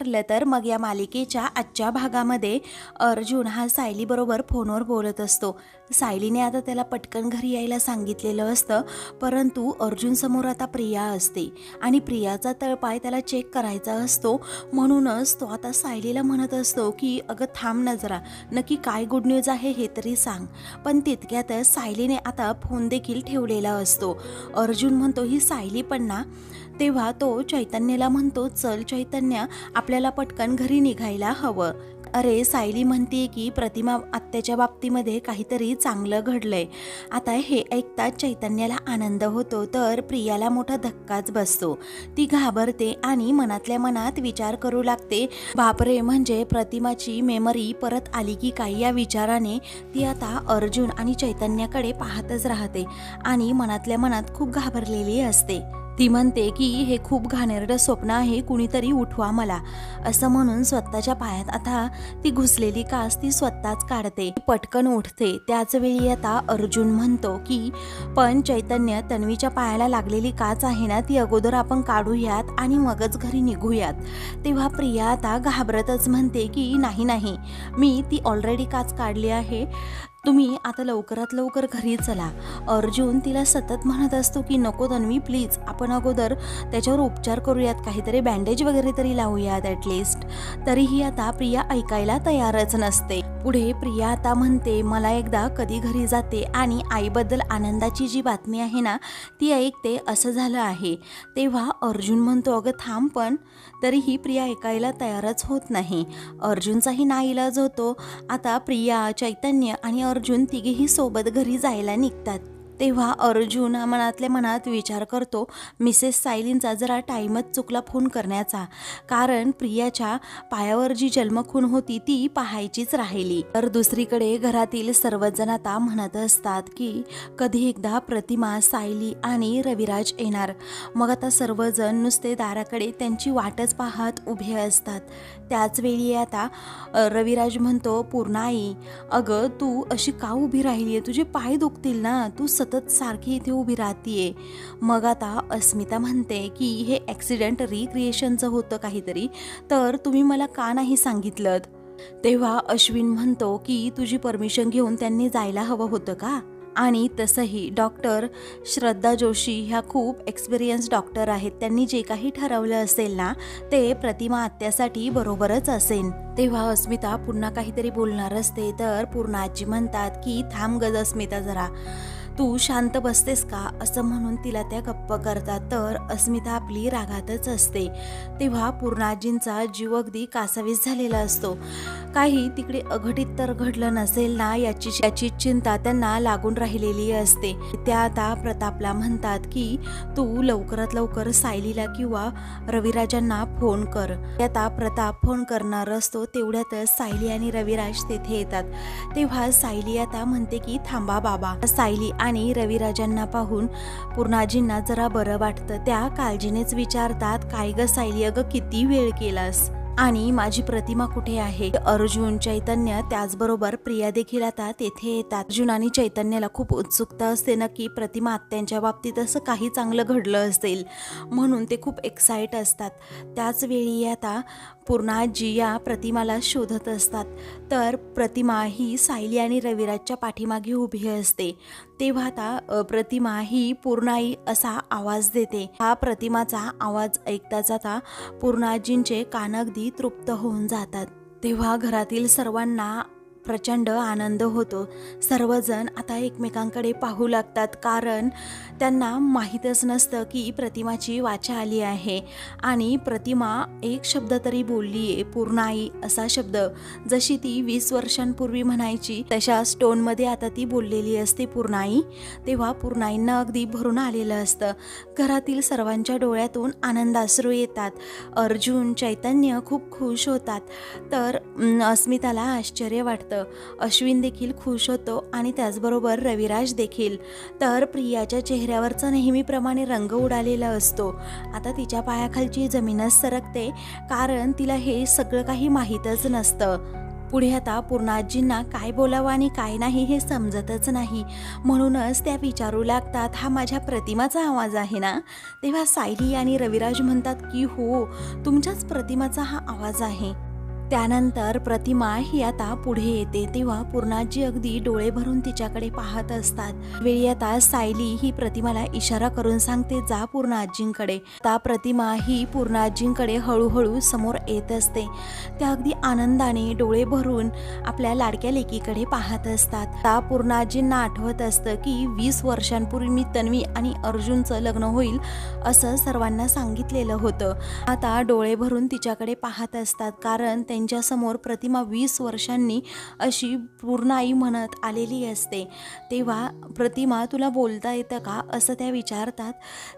ठरलं तर मग या मालिकेच्या आजच्या भागामध्ये अर्जुन हा सायलीबरोबर फोनवर बोलत असतो. सायलीने आता त्याला पटकन घरी यायला सांगितलेलं असतं परंतु अर्जुन समोर आता प्रिया असते आणि प्रियाचा तळपाय त्याला चेक करायचा असतो. म्हणूनच तो आता सायलीला म्हणत असतो की अगं थांब ना जरा. नक्की काय गुड न्यूज आहे हे तरी सांग. पण तितक्यातच सायलीने आता फोन देखील ठेवलेला असतो. अर्जुन म्हणतो ही सायली पण ना तेव्हा तो चैतन्याला म्हणतो चल चैतन्य आपल्याला पटकन घरी निघायला हवं. अरे सायली म्हणते की प्रतिमा आत्याच्या बाबतीमध्ये काहीतरी चांगलं घडलंय. आता हे ऐकताच चैतन्याला आनंद होतो तर प्रियाला मोठा धक्काच बसतो. ती घाबरते आणि मनातल्या मनात विचार करू लागते बापरे म्हणजे प्रतिमाची मेमरी परत आली की काय? या विचाराने ती आता अर्जुन आणि चैतन्याकडे पाहतच राहते आणि मनातल्या मनात खूप घाबरलेली असते. ती म्हणते की हे खूप घाणेरडं स्वप्न आहे कुणीतरी उठवा मला. असं म्हणून स्वतःच्या पायात आता ती घुसलेली कास ती स्वतःच काढते. पटकन उठते. त्याच वेळी आता अर्जुन म्हणतो की पण चैतन्य तन्वीच्या पायाला लागलेली काच आहे ना ती अगोदर आपण काढूयात आणि मगच घरी निघूयात. तेव्हा प्रिया आता घाबरतच म्हणते की नाही नाही. मी ती ऑलरेडी काच काढली आहे. तुम्ही आता लवकरात लवकर घरी चला. अर्जुन तिला सतत म्हणत असतो की नको तन्वी प्लीज आपण अगोदर त्याच्यावर उपचार करूयात. काहीतरी बँडेज वगैरे तरी लावूयात ॲटलिस्ट तरीही आता प्रिया ऐकायला तयारच नसते. पुढे प्रिया आता म्हणते मला एकदा कधी घरी जाते आणि आईबद्दल आनंदाची जी बातमी आहे ना ती ऐकते. असं झालं आहे. तेव्हा अर्जुन म्हणतो अगं थांब पण. तरीही प्रिया ऐकायला तयारच होत नाही. अर्जुनचाही नाईलाज होतो. आता प्रिया चैतन्य आणि अर्जुन तिघेही सोबत घरी जायला निघतात. तेव्हा अर्जुन मनातल्या मनात विचार करतो मिसेस सायलींचा जरा टाईमच चुकला फोन करण्याचा. कारण प्रियाच्या पायावर जी जन्मखून होती ती पाहायचीच राहिली. तर दुसरीकडे घरातील सर्वजण आता म्हणत असतात की कधी एकदा प्रतिमा सायली आणि रविराज येणार. मग आता सर्वजण नुसते दाराकडे त्यांची वाटच पाहत उभे असतात. त्याचवेळी आता रविराज म्हणतो पूर्णाई अगं तू अशी का उभी राहिली आहे? तुझे पाय दुखतील ना. तू सतत सारखी इथे उभी राहतीये. मग आता अस्मिता म्हणते की हे ॲक्सिडेंट रिक्रिएशनचं होतं काहीतरी तर तुम्ही मला का नाही सांगितलं तेव्हा अश्विन म्हणतो की तुझी परमिशन घेऊन त्यांनी जायला हवं होतं का? आणि तसंही डॉक्टर श्रद्धा जोशी ह्या खूप एक्सपिरियन्स डॉक्टर आहेत. त्यांनी जे काही ठरवलं असेल ना ते प्रतिमा आत्यासाठी बरोबरच असेल. तेव्हा अस्मिता पुन्हा काहीतरी बोलणार असते तर पूर्ण आजी म्हणतात की थांब गज अस्मिता जरा. तू शांत बसतेस का? असं म्हणून तिला त्या गप्प करतात. तर अस्मिता आपली रागातच असते. तेव्हा पूर्णाजींचा जीव अगदी कासावीस झालेला असतो. काही तिकडे अघटित तर घडलं नसेल ना याची याची चिंता त्यांना लागून राहिलेली असते. त्या आता प्रतापला म्हणतात की तू लवकरात लवकर सायलीला किंवा रविराजांना फोन कर. आता प्रताप फोन करणार असतो तेवढ्यातच सायली आणि रविराज तेथे येतात. तेव्हा सायली आता म्हणते की थांबा बाबा. सायली आणि आणि रविराजांना पाहून पूर्णाजींना जरा बरं वाटतं. त्या काळजीनेच विचारतात काय ग सायली अगं किती वेळ केलास? आणि माझी प्रतिमा कुठे आहे? अर्जुन चैतन्य त्याचबरोबर प्रिया देखील आता तेथे येतात. अर्जुन आणि चैतन्याला खूप उत्सुकता असते ना की प्रतिमा आत्यांच्या बाबतीत असं काही चांगलं घडलं असेल. म्हणून ते खूप एक्साइट असतात. त्याच वेळी आता पूर्णाजी या प्रतिमाला शोधत असतात. तर प्रतिमा ही सायली आणि रविराजच्या पाठीमागे उभी असते. तेव्हा आता प्रतिमा ही पूर्णाई असा आवाज देते. हा प्रतिमाचा आवाज ऐकताच आता पूर्णाजींचे कान अगदी तृप्त होऊन जातात. तेव्हा घरातील सर्वांना प्रचंड आनंद होतो. सर्वजण आता एकमेकांकडे पाहू लागतात कारण त्यांना माहीतच नसतं की प्रतिमाची वाचा आली आहे. आणि प्रतिमा एक शब्द तरी बोलली आहे पूर्णाई असा शब्द. जशी ती वीस वर्षांपूर्वी म्हणायची तशा स्टोनमध्ये आता ती बोललेली असते पूर्णाई तेव्हा पूर्णाईंना अगदी भरून आलेलं असतं. घरातील सर्वांच्या डोळ्यातून आनंदाश्रू येतात. अर्जुन चैतन्य खूप खुश होतात. तर अस्मिताला आश्चर्य वाटतं. अश्विन देखील खुश होतो आणि त्याचबरोबर रविराज देखील. तर प्रियाच्या चेहऱ्यावरचा नेहमीप्रमाणे रंग उडालेला असतो. आता तिच्या पायाखालची जमीनच सरकते कारण तिला हे सगळं काही माहीतच नसतं. पुढे आता पूर्णाजींना काय बोलावं आणि काय नाही हे समजतच नाही. म्हणूनच त्या विचारू लागतात हा माझ्या प्रतिमाचा आवाज आहे ना? तेव्हा सायली आणि रविराज म्हणतात की हो तुमच्याच प्रतिमाचा हा आवाज आहे. त्यानंतर प्रतिमा ही आता पुढे येते तेव्हा पूर्णाजी अगदी डोळे भरून तिच्याकडे पाहत असतात. वेळी आता सायली ही प्रतिमाला इशारा करून सांगते जा पूर्ण आजींकडे आता प्रतिमा ही पूर्णाजींकडे हळूहळू समोर येत असते. त्या अगदी आनंदाने डोळे भरून आपल्या लाडक्या लेकीकडे पाहत असतात. त्या पूर्णाजींना आठवत असतं की वीस वर्षांपूर्वी मी तन्वी आणि अर्जुनचं लग्न होईल असं सर्वांना सांगितलेलं होतं. आता डोळे भरून तिच्याकडे पाहत असतात कारण त्यांच्यासमोर प्रतिमा वीस वर्षांनी अशी पूर्ण आई म्हणत आलेली असते. तेव्हा प्रतिमा तुला बोलता येतं का? असं त्या विचारतात.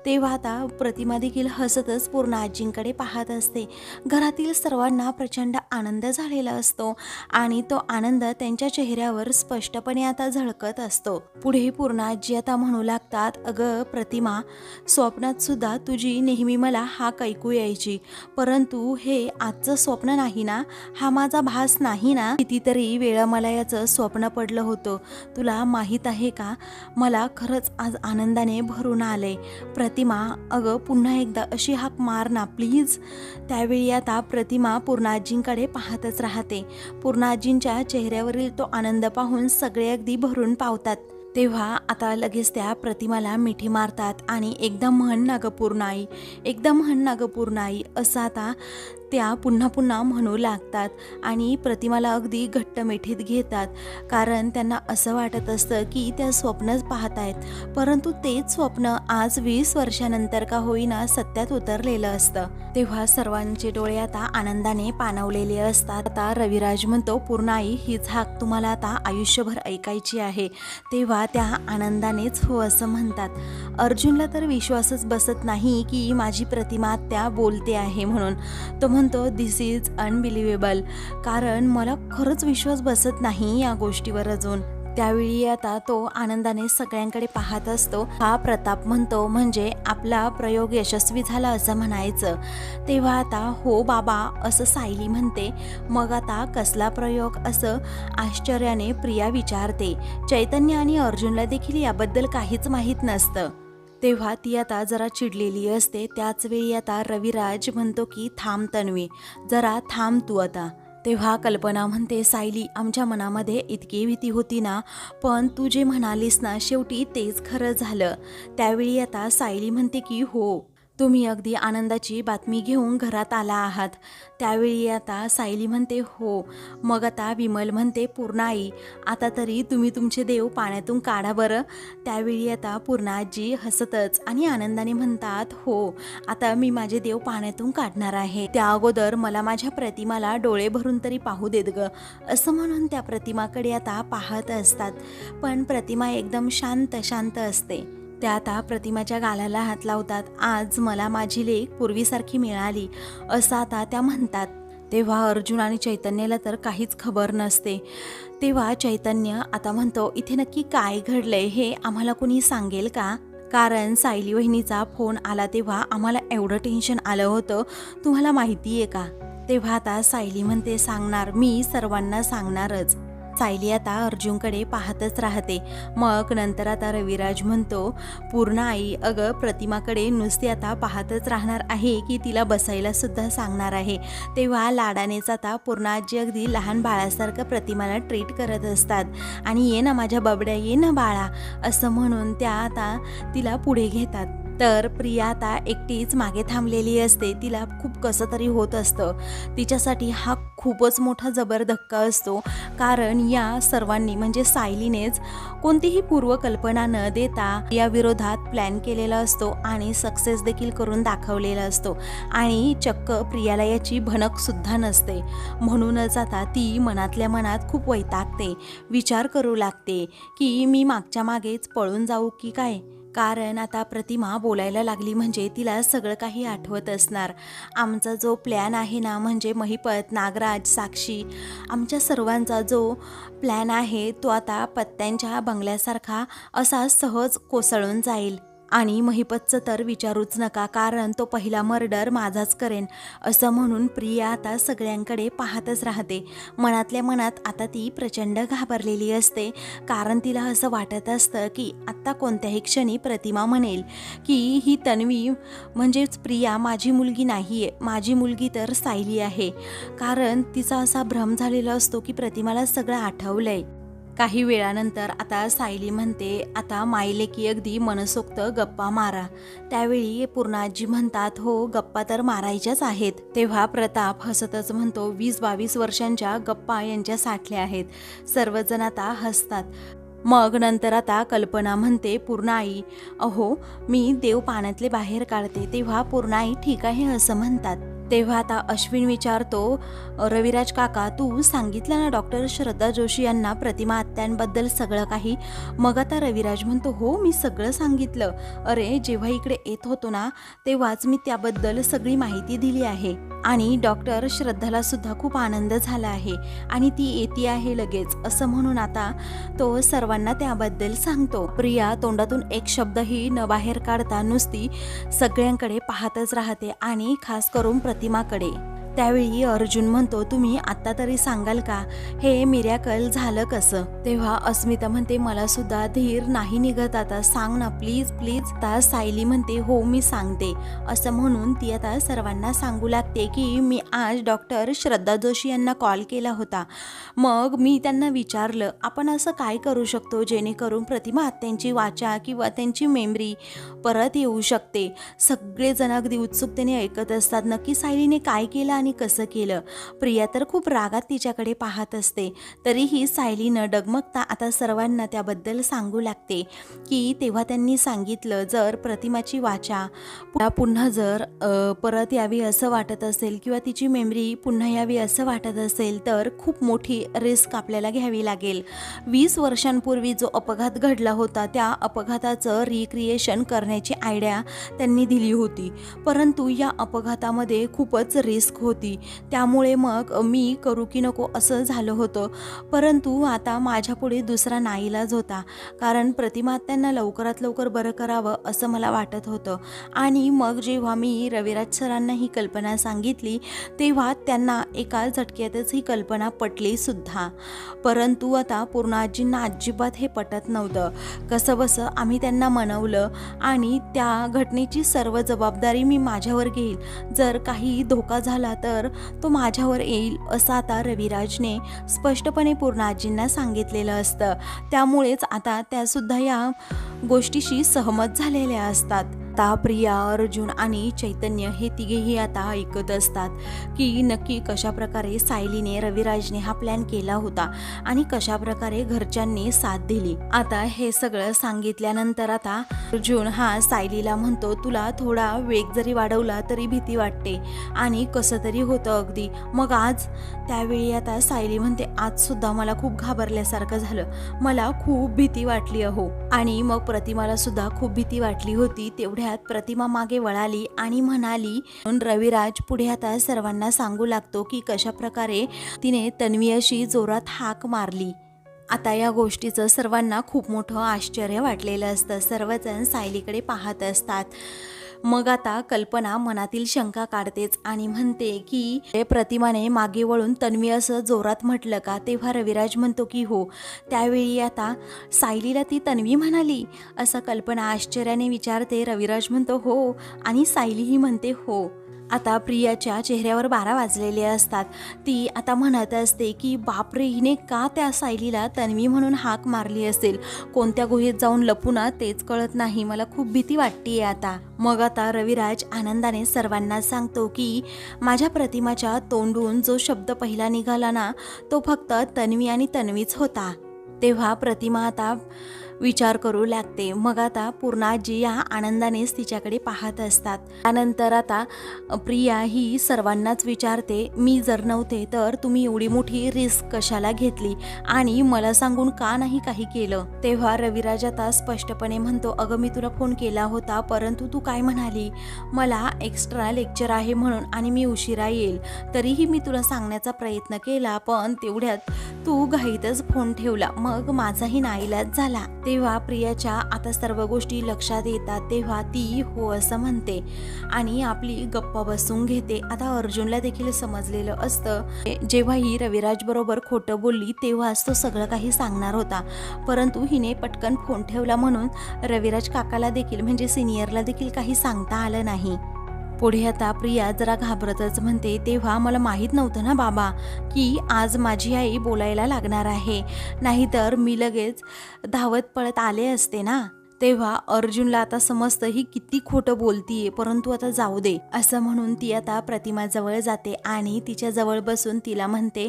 तेव्हा आता प्रतिमा देखील हसतच पूर्ण आजींकडे पाहत असते. घरातील सर्वांना प्रचंड आनंद झालेला असतो आणि तो आनंद त्यांच्या चेहऱ्यावर स्पष्टपणे आता झळकत असतो. पुढे पूर्ण आजी आता म्हणू लागतात अगं प्रतिमा स्वप्नात सुद्धा तुझी नेहमी मला हाक ऐकू यायची. परंतु हे आजचं स्वप्न नाही ना? हा माझा भास नाही ना? कितीतरी वेळा मला याचं स्वप्न पडलं होतं. तुला माहीत आहे का? मला खरंच आज आनंदाने भरून आले प्रतिमा अगं पुन्हा एकदा अशी हाक मार ना प्लीज. त्यावेळी आता प्रतिमा पूर्णाजींकडे पाहतच राहते. पूर्णाजींच्या चेहऱ्यावरील तो आनंद पाहून सगळे अगदी भरून पावतात. तेव्हा आता लगेच त्या प्रतिमाला मिठी मारतात आणि एकदम म्हण नागपूर्ण आई एकदम म्हण ना ग असं आता त्या पुन्हा पुन्हा म्हणू लागतात आणि प्रतिमाला अगदी घट्ट मिठीत घेतात. कारण त्यांना असं वाटत असतं की त्या स्वप्नच आहेत. परंतु तेच स्वप्न आज वीस वर्षानंतर का होईना सत्यात उतरलेलं असतं. तेव्हा सर्वांचे डोळे आता आनंदाने पाणवलेले असतात. आता रविराज म्हणतो पूर्ण आई हीच हाक तुम्हाला आता आयुष्यभर ऐकायची आहे. तेव्हा त्या आनंदानेच हो असं म्हणतात. अर्जुनला तर विश्वासच बसत नाही की माझी प्रतिमा त्या बोलते आहे म्हणून. तो म्हणतो दिस इज अनबिलिव्हेबल कारण मला खरंच विश्वास बसत नाही या गोष्टीवर अजून. त्यावेळी आता तो आनंदाने सगळ्यांकडे पाहत असतो. हा प्रताप म्हणतो म्हणजे आपला प्रयोग यशस्वी झाला असं म्हणायचं. तेव्हा आता हो बाबा असं सायली म्हणते. मग आता कसला प्रयोग? असं आश्चर्याने प्रिया विचारते. चैतन्य आणि अर्जुनला देखील याबद्दल काहीच माहीत नसतं. तेव्हा ती आता जरा चिडलेली असते. त्याचवेळी आता रविराज म्हणतो की थांब तन्वी जरा थांब तू आता. तेव्हा कल्पना म्हणते सायली आमच्या मनामध्ये इतकी भीती होती ना पण तू जे म्हणालीस ना शेवटी तेच खरं झालं. त्यावेळी आता सायली म्हणते की हो तुम्ही अगदी आनंदाची बातमी घेऊन घरात आला आहात. त्यावेळी आता सायली म्हणते हो. मग आता विमल म्हणते पूर्णाई आता तरी तुम्ही तुमचे देव पाण्यातून काढा बरं. त्यावेळी आता पूर्णाजी हसतच आणि आनंदाने म्हणतात हो आता मी माझे देव पाण्यातून काढणार आहे. त्या अगोदर मला माझ्या प्रतिमाला डोळे भरून तरी पाहू देत ग. असं म्हणून त्या प्रतिमाकडे आता पाहत असतात. पण प्रतिमा एकदम शांत शांत असते. त्या आता प्रतिमाच्या गालाला हात लावतात. आज मला माझी लेख पूर्वीसारखी मिळाली असं आता त्या म्हणतात. तेव्हा अर्जुन आणि चैतन्याला तर काहीच खबर नसते. तेव्हा चैतन्य आता म्हणतो इथे नक्की काय घडलंय हे आम्हाला कोणी सांगेल का? कारण सायली वहिनीचा फोन आला तेव्हा आम्हाला एवढं टेन्शन आलं होतं. तुम्हाला माहिती आहे का? तेव्हा आता सायली म्हणते सांगणार मी सर्वांना सांगणारच. सायली आता अर्जुनकडे पाहतच राहते. मग नंतर आता रविराज म्हणतो पूर्ण आई अगं प्रतिमाकडे नुसती आता पाहतच राहणार आहे की तिला बसायला सुद्धा सांगणार आहे. तेव्हा लाडानेच आता पूर्ण आजी अगदी लहान बाळासारखं प्रतिमाला ट्रीट करत असतात. आणि ये ना माझ्या बबड्या ये ना बाळा असं म्हणून त्या आता तिला पुढे घेतात. तर प्रिया आता एकटीच मागे थांबलेली असते. तिला खूप कसं तरी होत असतं. तिच्यासाठी हा खूपच मोठा जबर धक्का असतो. कारण या सर्वांनी म्हणजे सायलीनेच कोणतीही पूर्वकल्पना न देता या विरोधात प्लॅन केलेला असतो आणि सक्सेस देखील करून दाखवलेला असतो. आणि चक्क प्रियाला याची भनकसुद्धा नसते. म्हणूनच आता ती मनातल्या मनात खूप वैतागते. विचार करू लागते की मी मागच्या मागेच पळून जाऊ की काय? कारण आता प्रतिमा बोलायला लागली म्हणजे तिला सगळं काही आठवत असणार. आमचा जो प्लॅन आहे ना म्हणजे महिपत नागराज साक्षी आमच्या सर्वांचा जो प्लॅन आहे तो आता पत्त्यांच्या बंगल्यासारखा असा सहज कोसळून जाईल. आणि महिपतचं तर विचारूच नका कारण तो पहिला मर्डर माझाच करेन असं म्हणून प्रिया आता सगळ्यांकडे पाहतच राहते. मनातल्या मनात आता ती प्रचंड घाबरलेली असते कारण तिला असं वाटत असतं की आत्ता कोणत्याही क्षणी प्रतिमा म्हणेल की ही तन्वी म्हणजेच प्रिया माझी मुलगी नाही आहे माझी मुलगी तर सायली आहे. कारण तिचा असा भ्रम झालेला असतो की प्रतिमाला सगळं आठवलं आहे काही वेळानंतर आता सायली म्हणते आता माईलेकी अगदी मनसोक्त गप्पा मारा. त्यावेळी पूर्णाजी म्हणतात हो गप्पा तर मारायच्याच आहेत. तेव्हा प्रताप हसतच म्हणतो वीस बावीस वर्षांच्या गप्पा यांच्या साठल्या आहेत. सर्वजण आता हसतात. मग नंतर आता कल्पना म्हणते पूर्णाई अहो मी देव पाण्यातले बाहेर काढते. तेव्हा पूर्णाई ठीक आहे असं म्हणतात. तेव्हा आता अश्विन विचारतो रविराज काका तू सांगितलं ना डॉक्टर श्रद्धा जोशी यांना प्रतिमा आत्यांबद्दल सगळं काही? मग आता रविराज म्हणतो हो मी सगळं सांगितलं. अरे जेव्हा इकडे येत होतो ना तेव्हाच मी त्याबद्दल सगळी माहिती दिली आहे. आणि डॉक्टर श्रद्धाला सुद्धा खूप आनंद झाला आहे आणि ती येते आहे लगेच. असं म्हणून आता तो सर्वांना त्याबद्दल सांगतो. प्रिया तोंडातून एक शब्दही न बाहेर काढता नुसती सगळ्यांकडे पाहतच राहते आणि खास करून प्रतिमाकडे त्यावेळी अर्जुन म्हणतो तुम्ही आत्ता तरी सांगाल का? हे मिरॅकल झालं कसं? तेव्हा अस्मिता म्हणते मला सुद्धा धीर नाही निघत आता. सांग ना प्लीज प्लीज. आता सायली म्हणते हो मी सांगते. असं म्हणून ती आता सर्वांना सांगू लागते की मी आज डॉक्टर श्रद्धा जोशी यांना कॉल केला होता. मग मी त्यांना विचारलं आपण असं काय करू शकतो जेणेकरून प्रतिमा त्यांची वाचा किंवा त्यांची मेमरी परत येऊ शकते? सगळेजण अगदी उत्सुकतेने ऐकत असतात. नक्की सायलीने काय केलं आणि कसं केलं? प्रिया तर खूप रागात तिच्याकडे पाहत असते. तरीही सायलीनं डगमगता आता सर्वांना त्याबद्दल सांगू लागते की तेव्हा त्यांनी सांगितलं जर प्रतिमाची वाचा पुन्हा जर परत यावी असं वाटत असेल किंवा तिची मेमरी पुन्हा यावी असं वाटत असेल तर खूप मोठी रिस्क आपल्याला घ्यावी लागेल. वीस वर्षांपूर्वी जो अपघात घडला होता त्या अपघाताचं रिक्रिएशन करण्याची आयडिया त्यांनी दिली होती. परंतु या अपघातामध्ये खूपच रिस्क होती. होती. त्यामुळे मग मी करू की नको असं झालं होतं. परंतु आता माझ्यापुढे दुसरा नाईलाज होता. कारण प्रतिमा त्यांना लवकरात लवकर बरं करावं असं मला वाटत होतं. आणि मग जेव्हा मी रविराज सरांना ही कल्पना सांगितली तेव्हा त्यांना एका झटक्यातच ही कल्पना पटली सुद्धा. परंतु आता पूर्णाजींना अजिबात हे पटत नव्हतं. कसंबसं आम्ही त्यांना मनवलं आणि त्या घटनेची सर्व जबाबदारी मी माझ्यावर घेईल. जर काही धोका झाला तर तो माझ्यावर येईल असं आता रविराजने स्पष्टपणे पूर्णाजींना सांगितलेलं असतं. त्यामुळेच आता त्यासुद्धा या गोष्टीशी सहमत झालेल्या असतात. आता प्रिया अर्जुन आणि चैतन्य हे तिघेही आता ऐकत असतात की नक्की कशा प्रकारे सायलीने रविराजने हा प्लॅन केला होता आणि कशा प्रकारे घरच्यांनी साथ दिली. आता हे सगळं सांगितल्यानंतर आता अर्जुन हा सायलीला म्हणतो तुला थोडा वेग जरी वाढवला तरी भीती वाटते आणि कसं तरी होतं अगदी. मग आज? त्यावेळी आता सायली म्हणते आज सुद्धा मला खूप घाबरल्यासारखं झालं. मला खूप भीती वाटली अहो. आणि मग प्रतिमाला सुद्धा खूप भीती वाटली होती तेवढ्यात प्रतिमा मागे वळाली आणि म्हणाली म्हणून रविराज पुढे आता सर्वांना सांगू लागतो की कशा प्रकारे तिने तन्वी अशी जोरात हाक मारली. आता या गोष्टीचं सर्वांना खूप मोठं आश्चर्य वाटलेलं असतं. सर्वजण सायलीकडे पाहत असतात. मग आता कल्पना मनातील शंका काढतेच आणि म्हणते की "हे प्रतिमाने मागे वळून तन्वी असं जोरात म्हटलं का? तेव्हा रविराज म्हणतो की हो. त्यावेळी आता सायलीला ती तन्वी म्हणाली. असं कल्पना आश्चर्याने विचारते. रविराज म्हणतो हो. आणि सायलीही म्हणते हो. आता प्रियाच्या चेहऱ्यावर बारा वाजलेले असतात. ती आता म्हणत असते की बापरे हिने का त्या सायलीला तन्वी म्हणून हाक मारली असेल? कोणत्या गुहेत जाऊन लपूना तेच कळत नाही. मला खूप भीती वाटतीये आता. मग आता रविराज आनंदाने सर्वांना सांगतो की माझ्या प्रतिमाच्या तोंडून जो शब्द पहिला निघाला ना तो फक्त तन्वी आणि तन्वीच होता. तेव्हा प्रतिमा आता विचार करू लागते. मग आता पूर्णाजी या आनंदानेच तिच्याकडे पाहत असतात. त्यानंतर आता प्रिया ही सर्वांनाच विचारते मी जर नव्हते तर तुम्ही एवढी मोठी रिस्क कशाला घेतली? आणि मला सांगून का नाही काही केलं? तेव्हा रविराज आता स्पष्टपणे म्हणतो अगं मी तुला फोन केला होता परंतु तू काय म्हणाली? मला एक्स्ट्रा लेक्चर आहे म्हणून आणि मी उशिरा येईल. तरीही मी तुला सांगण्याचा प्रयत्न केला पण तेवढ्यात तू घाईतच फोन ठेवला. मग माझाही नाईलाज झाला. ते तेव्हा प्रियाच्या आता सर्व गोष्टी लक्षात येतात तेव्हा ती हो असं म्हणते. आणि आपली गप्पा बसून घेते. आता अर्जुनला देखील समजलेलं असतं. जेव्हा ही रविराज बरोबर खोटं बोलली तेव्हाच तो सगळं काही सांगणार होता. परंतु हिने पटकन फोन ठेवला म्हणून रविराज काकाला देखील म्हणजे सिनियरला देखील काही सांगता आलं नाही. पुढे आता प्रिया जरा घाबरतच म्हणते तेव्हा मला माहीत नव्हतं ना बाबा की आज माझी आई बोलायला लागणार आहे. नाहीतर मी लगेच धावत पळत आले असते ना. तेव्हा अर्जुनला आता समजतं ही किती खोटं बोलतीये परंतु आता जाऊ दे असं म्हणून ती आता प्रतिमाजवळ जाते आणि तिच्या जवळ बसून तिला म्हणते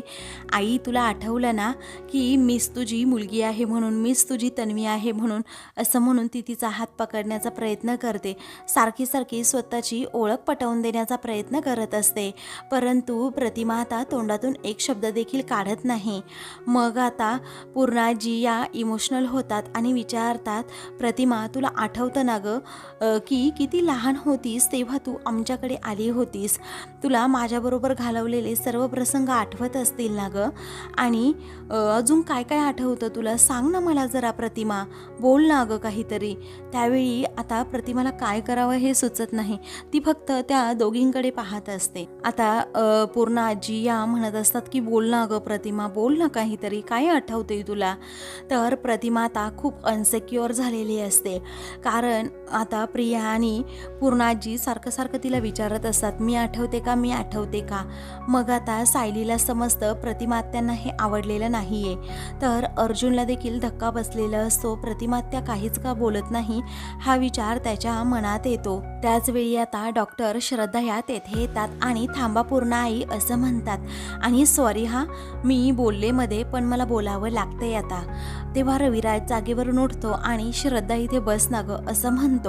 आई तुला आठवलं ना की मीच तुझी मुलगी आहे म्हणून मीच तुझी तन्वी आहे म्हणून असं म्हणून ती तिचा हात पकडण्याचा प्रयत्न करते. सारखी सारखी स्वतःची ओळख पटवून देण्याचा प्रयत्न करत असते परंतु प्रतिमा आता तोंडातून एक शब्द देखील काढत नाही. मग आता पूर्णाजी या इमोशनल होतात आणि विचारतात प्रति फातिमा तुला आठवतं ना गं? की किती लहान होतीस तेव्हा तू आमच्याकडे आली होतीस. तुला माझ्याबरोबर घालवलेले सर्व प्रसंग आठवत असतील ना गं? आणि अजून काय काय आठवतं तुला? सांग ना मला जरा प्रतिमा. बोल ना अगं काहीतरी. त्यावेळी आता प्रतिमाला काय करावं हे सुचत नाही. ती फक्त त्या दोघींकडे पाहत असते. आता पूर्ण आजी या म्हणत असतात की बोल ना अगं प्रतिमा बोल ना काहीतरी. काय आठवते तुला? तर प्रतिमा आता खूप अनसेक्युअर झालेली असते. कारण आता प्रिया आणि पूर्णाजी सारखं सारखं तिला विचारत असतात मी आठवते का? मी आठवते का? मग आता सायलीला समजतं प्रतिमात्यांना हे आवडलेलं नाही आहे तर अर्जुनला देखील धक्का बसलेला असतो प्रतिमात्या काहीच का बोलत नाही? हा विचार त्याच्या मनात येतो. त्याचवेळी आता डॉक्टर श्रद्धा या तेथे येतात आणि थांबा पूर्ण आई असं म्हणतात. आणि सॉरी हा मी बोलले मध्ये पण मला बोलावं लागतंय आता. तेव्हा रविराज जागेवरून उठतो आणि श्रद्धा इथे बस ना गं असं म्हणतो.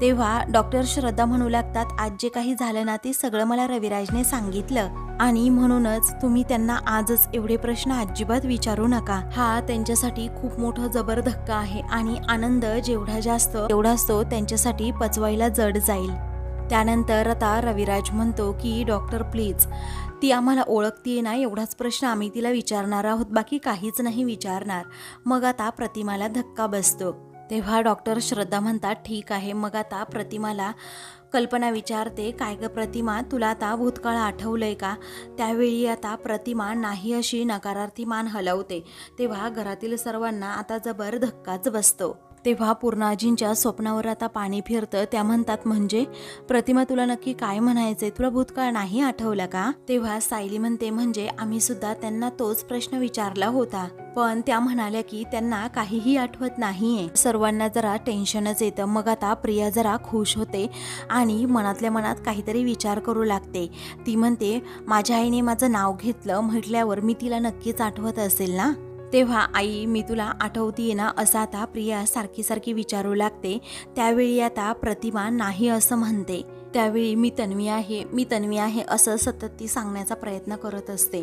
तेव्हा डॉक्टर श्रद्धा म्हणू लागतात आज जे काही झालं ना ते सगळं मला रविराजने सांगितलं. आणि म्हणूनच तुम्ही त्यांना आजच एवढे प्रश्न अजिबात विचारू नका. हा त्यांच्यासाठी खूप मोठा जबर धक्का आहे आणि आनंद जेवढा जास्त तेवढाच तो त्यांच्यासाठी पचवायला जड जाईल. त्यानंतर आता रविराज म्हणतो की डॉक्टर प्लीज ती आम्हाला ओळखतीये ना एवढाच प्रश्न आम्ही तिला विचारणार आहोत बाकी काहीच नाही विचारणार. मग आता प्रतिमाला धक्का बसतो. तेव्हा डॉक्टर श्रद्धा म्हणतात ठीक आहे मग आता प्रतिमाला कल्पना विचारते काय ग प्रतिमा तुला आता भूतकाळ आठवलंय का? त्यावेळी आता प्रतिमा नाही अशी नकारार्थी मान हलवते. तेव्हा घरातील सर्वांना आता जबर धक्काच बसतो. तेव्हा पूर्णाजींच्या स्वप्नावर आता पाणी फिरतं. त्या म्हणतात म्हणजे? प्रतिमा तुला नक्की काय म्हणायचंय? तुला भूतकाळ नाही आठवला का? तेव्हा सायली म्हणते म्हणजे? आम्ही सुद्धा त्यांना तोच प्रश्न विचारला होता. पण त्या म्हणाल्या की त्यांना काहीही आठवत नाहीये. सर्वांना जरा टेन्शनच येतं. मग आता प्रिया जरा खुश होते आणि मनातल्या मनात काहीतरी विचार करू लागते. ती म्हणते माझ्या आईने माझं नाव घेतलं म्हटल्यावर मी तिला नक्कीच आठवत असेल ना? तेव्हा आई मी तुला आठवतीये ना असं आता प्रिया सारखी सारखी विचारू लागते. त्यावेळी आता प्रतिमा नाही असं म्हणते. त्यावेळी मी तन्वी आहे मी तन्वी आहे असं सतत ती सांगण्याचा प्रयत्न करत असते.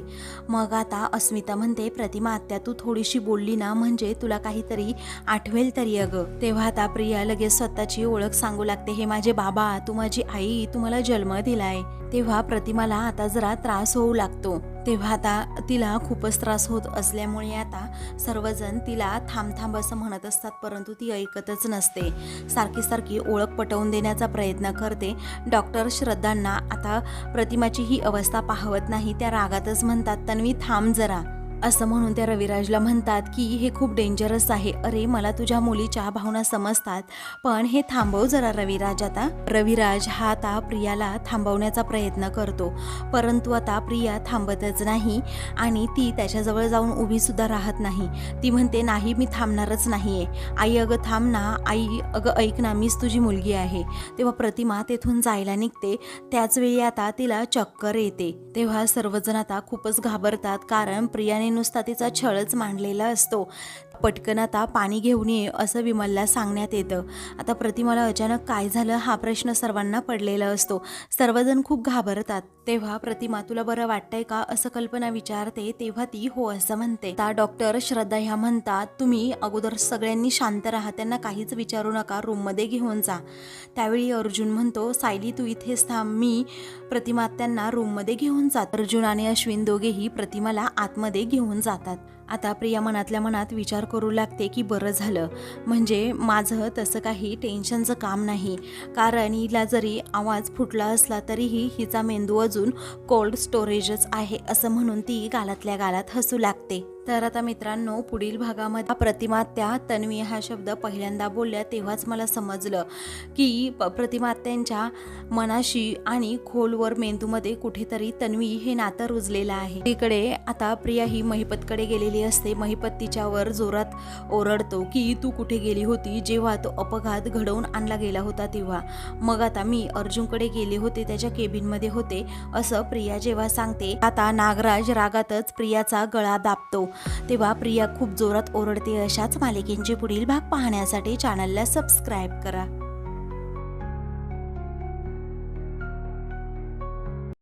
मग आता अस्मिता म्हणते प्रतिमा आत्या तू थोडीशी बोलली ना म्हणजे तुला काहीतरी आठवेल तरी अगं तेव्हा आता प्रिया लगेच स्वतःची ओळख सांगू लागते हे माझे बाबा तू माझी आई तू मला जन्म दिलाय. तेव्हा प्रतिमाला आता जरा त्रास होऊ लागतो. तेव्हा आता तिला खूपच त्रास होत असल्यामुळे आता सर्वजण तिला थांब थांब असं म्हणत असतात परंतु ती ऐकतच नसते. सारखी सारखी ओळख पटवून देण्याचा प्रयत्न करते. डॉक्टर श्रद्धांना आता प्रतिमाची ही अवस्था पाहवत नाही त्या रागातच म्हणतात तन्वी थांब जरा. असं म्हणून त्या रविराजला म्हणतात की हे खूप डेंजरस आहे. अरे मला तुझ्या मुलीच्या भावना समजतात. पण हे थांबव जरा रविराज आता. रविराज हा आता प्रियाला थांबवण्याचा प्रयत्न करतो. परंतु आता प्रिया थांबतच नाही आणि ती त्याच्याजवळ जाऊन उभी सुद्धा राहत नाही. ती म्हणते नाही मी थांबणारच नाहीये. आई अगं थांब ना. आई अगं ऐक ना मीच तुझी मुलगी आहे. तेव्हा प्रतिमा तेथून जायला निघते. त्याच वेळी आता तिला चक्कर येते. तेव्हा सर्वजण आता खूपच घाबरतात कारण प्रियाने नुसता तिचा छळच मांडलेला असतो. पटकन आता पाणी घेऊन ये असं विमलला सांगण्यात येतं. आता प्रतिमाला अचानक काय झालं हा प्रश्न सर्वांना पडलेला असतो. सर्वजण खूप घाबरतात. तेव्हा प्रतिमा तुला बरं वाटतंय का असं कल्पना विचारते तेव्हा ती हो असं म्हणते. आता डॉक्टर श्रद्धा ह्या म्हणतात तुम्ही अगोदर सगळ्यांनी शांत राहा त्यांना काहीच विचारू नका रूममध्ये घेऊन जा त्यावेळी अर्जुन म्हणतो सायली तू इथेच थांब मी प्रतिमा त्यांना रूममध्ये घेऊन जात. अर्जुन आणि अश्विन दोघेही प्रतिमाला आतमध्ये घेऊन जातात. आता प्रिया मनातल्या मनात विचार करू लागते की बरं झालं. म्हणजे माझं तसं काही टेन्शनचं काम नाही. कारण हिला जरी आवाज फुटला असला तरीही हिचा मेंदू अजून कोल्ड स्टोरेजच आहे असं म्हणून ती गालातल्या गालात हसू लागते. तर आता मित्रांनो पुढील भागामध्ये प्रतिमात्या तन्वी हा शब्द पहिल्यांदा बोलल्या तेव्हाच मला समजलं की प- प्रतिमात्यांच्या मनाशी आणि खोलवर मेंदूमध्ये कुठेतरी तन्वी हे नातं रुजलेलं आहे. इकडे आता प्रिया ही महिपतकडे गेलेली असते. महिपत तिच्यावर जोरात ओरडतो की तू कुठे गेली होती जेव्हा तो अपघात घडवून आणला गेला होता तेव्हा? मग आता मी अर्जुनकडे गेले होते त्याच्या केबिनमध्ये होते असं प्रिया जेव्हा सांगते आता नागराज रागातच प्रियाचा गळा दाबतो. तेव्हा प्रिया खूप जोरात ओरडते अशाच मालिकेंचे पुढील भाग पाहण्यासाठी चॅनलला सबस्क्राईब करा.